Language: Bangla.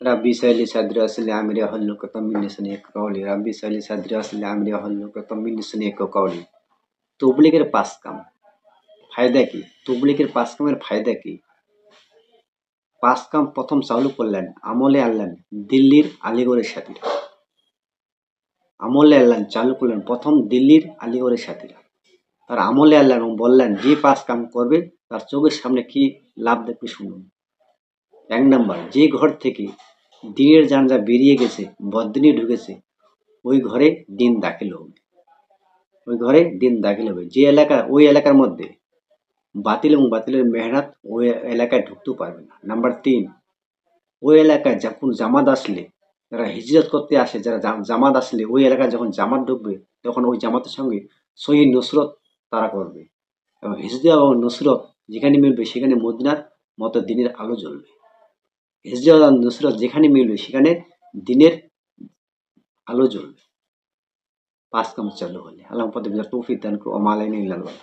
ربي سهل صدري أصل عمري أهل كتم لساني قولي ربي سهل صدري أصل عمري أهل كتم لساني قولي তবলিগের পাঁচ কাম ফায়দা কি তবলিগের পাঁচ কামের ফায়দা কি পাঁচ কাম প্রথম চালু করলেন আমলে আনলেন দিল্লির আলিগড়ের সাথীরা আমলে আনলেন চালু করলেন প্রথম দিল্লির আলিগড়ের সাথীরা তার আমলে আনলেন এবং বললেন যে পাঁচ কাম করবে তার চোখের সামনে কি লাভ দেখবে শুনুন এক নাম্বার, যে ঘর থেকে দিনের জানজা বেরিয়ে গেছে, বদিনী ঢুকেছে, ওই ঘরে দিন দাখিল হবে। ওই ঘরে দিন দাখিল হবে। যে এলাকা, ওই এলাকার মধ্যে বাতিল এবং বাতিলের মেহনত ওই এলাকায় ঢুকতেও পারবে না। নাম্বার তিন, ওই এলাকায় যখন জামাত আসলে, যারা হিজরত করতে আসে, যারা জামাত আসলে, ওই এলাকায় যখন জামাত ঢুকবে, তখন ওই জামাতের সঙ্গে সহি নুসরত তারা করবে। এবং হিজরত এবং নুসরত যেখানে মিলবে, সেখানে মদিনার মতো দিনের আলো জ্বলবে। হিজরত আর নুসরত যেখানে মিলবে, সেখানে দিনের আলো জ্বলবে। পাঁচ কাম চালু হলে। আল্লাহ পদে তৌফিক দান করো মালাইন ইল্লাল্লাহ